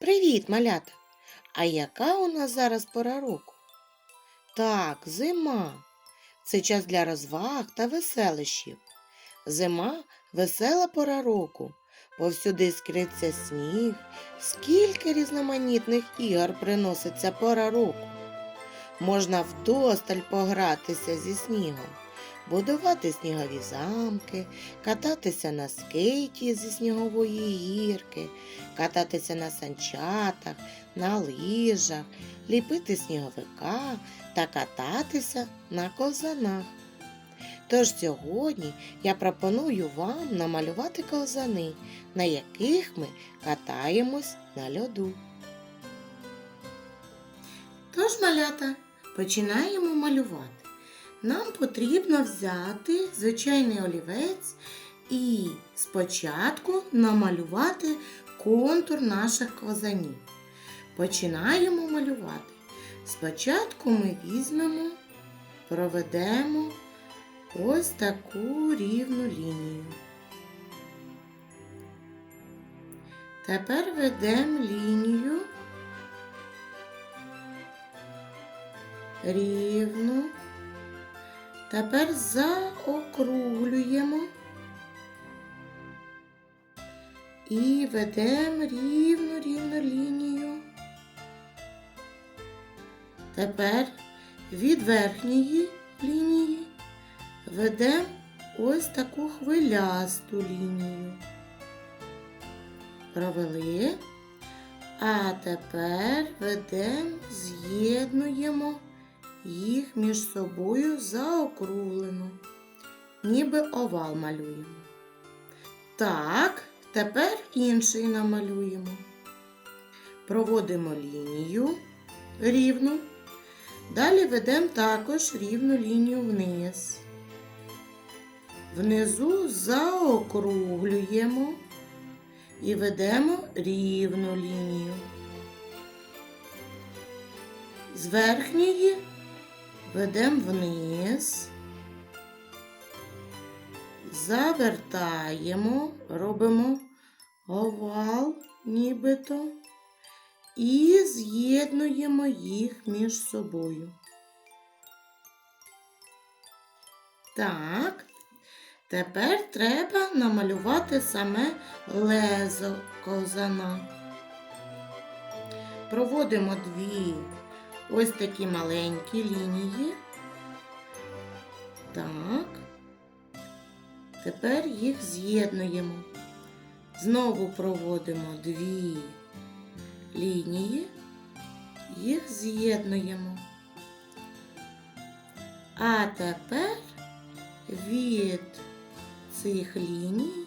Привіт, малята! А яка у нас зараз пора року? Так, зима. Це час для розваг та веселищів. Зима весела пора року. Повсюди іскриться сніг. Скільки різноманітних ігор приносить ця пора року. Можна вдосталь погратися зі снігом, будувати снігові замки, кататися на скейті зі снігової гірки, кататися на санчатах, на лижах, ліпити сніговика та кататися на ковзанах. Тож сьогодні я пропоную вам намалювати ковзани, на яких ми катаємось на льоду. Тож, малята, починаємо малювати. Нам потрібно взяти звичайний олівець і спочатку намалювати контур наших ковзанів. Починаємо малювати. Спочатку ми візьмемо, проведемо ось таку рівну лінію. Тепер ведемо лінію рівну. Тепер заокруглюємо і ведемо рівну рівну лінію. Тепер від верхньої лінії ведемо ось таку хвилясту лінію. Провели. А тепер ведемо, з'єднуємо їх між собою заокруглено, ніби овал малюємо. Так, тепер інший намалюємо. Проводимо лінію рівну. Далі ведемо також рівну лінію вниз. Внизу заокруглюємо і ведемо рівну лінію. З верхньої ведемо вниз, завертаємо, робимо овал нібито і з'єднуємо їх між собою. Так, тепер треба намалювати саме лезо ковзана. Проводимо дві ось такі маленькі лінії. Так. Тепер їх з'єднуємо. Знову проводимо дві лінії, їх з'єднуємо. А тепер від цих ліній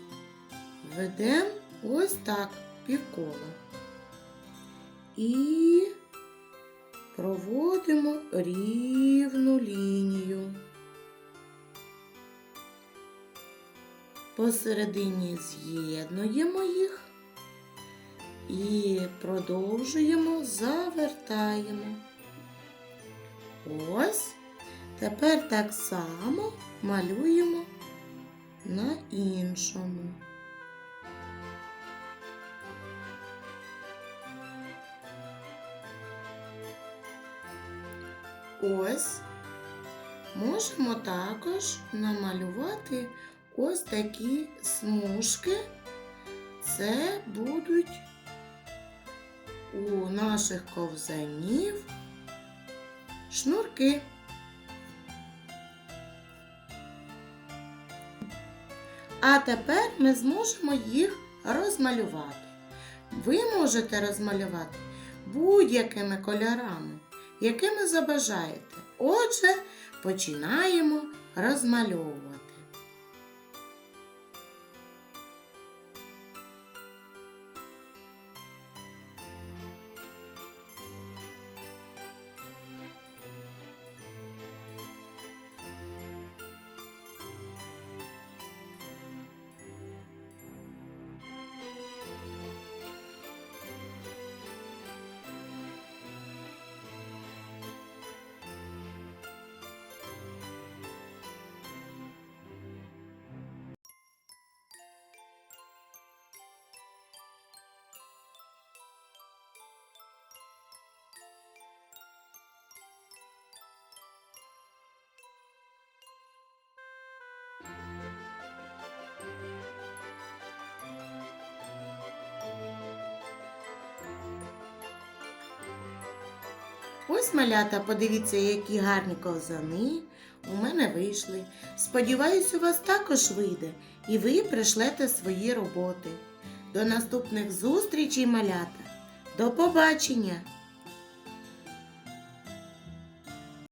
ведемо ось так півкола. І проводимо рівну лінію. Посередині з'єднуємо їх і продовжуємо, завертаємо. Ось. Тепер так само малюємо на іншому. Ось можемо також намалювати ось такі смужки. Це будуть у наших ковзанів шнурки. А тепер ми зможемо їх розмалювати. Ви можете розмалювати будь-якими кольорами, якими забажаєте. Отже, починаємо розмальовувати. Ось малята, подивіться, які гарні ковзани у мене вийшли. Сподіваюсь, у вас також вийде, і ви пришлете свої роботи. До наступних зустрічей, малята. До побачення!